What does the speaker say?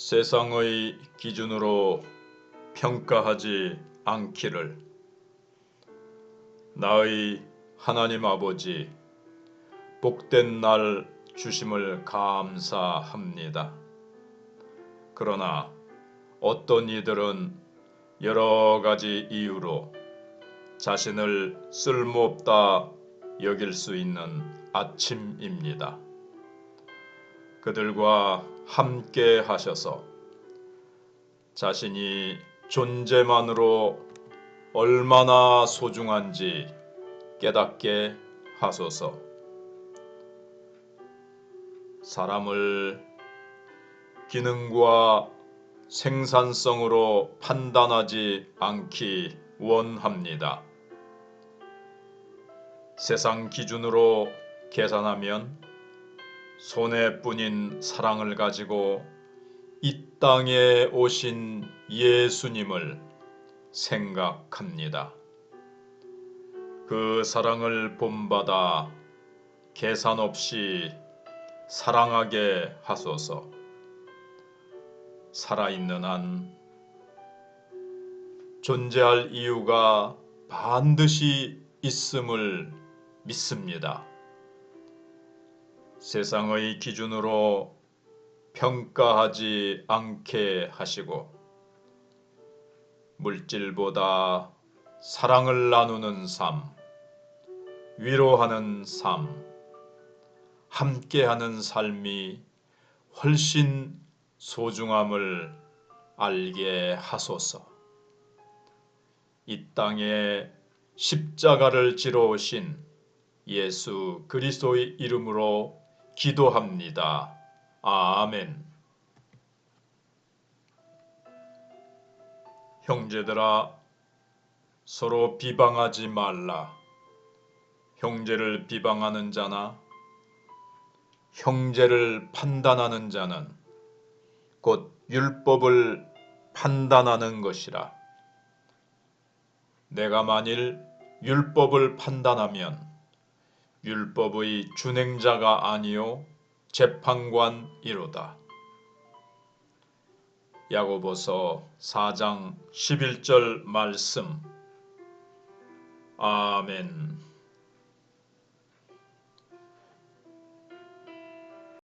세상의 기준으로 평가하지 않기를 나의 하나님 아버지 복된 날 주심을 감사합니다. 그러나 어떤 이들은 여러 가지 이유로 자신을 쓸모없다 여길 수 있는 아침입니다. 그들과 함께 하셔서 자신이 존재만으로 얼마나 소중한지 깨닫게 하소서. 사람을 기능과 생산성으로 판단하지 않기 원합니다. 세상 기준으로 계산하면 손해뿐인 사랑을 가지고 이 땅에 오신 예수님을 생각합니다. 그 사랑을 본받아 계산 없이 사랑하게 하소서. 살아있는 한 존재할 이유가 반드시 있음을 믿습니다. 세상의 기준으로 평가하지 않게 하시고 물질보다 사랑을 나누는 삶, 위로하는 삶, 함께하는 삶이 훨씬 소중함을 알게 하소서. 이 땅에 십자가를 지러 오신 예수 그리스도의 이름으로 기도합니다. 아멘. 형제들아 서로 비방하지 말라. 형제를 비방하는 자나 형제를 판단하는 자는 곧 율법을 판단하는 것이라. 내가 만일 율법을 판단하면 율법의 준행자가 아니요 재판관이로다. 야고보서 4장 11절 말씀. 아멘.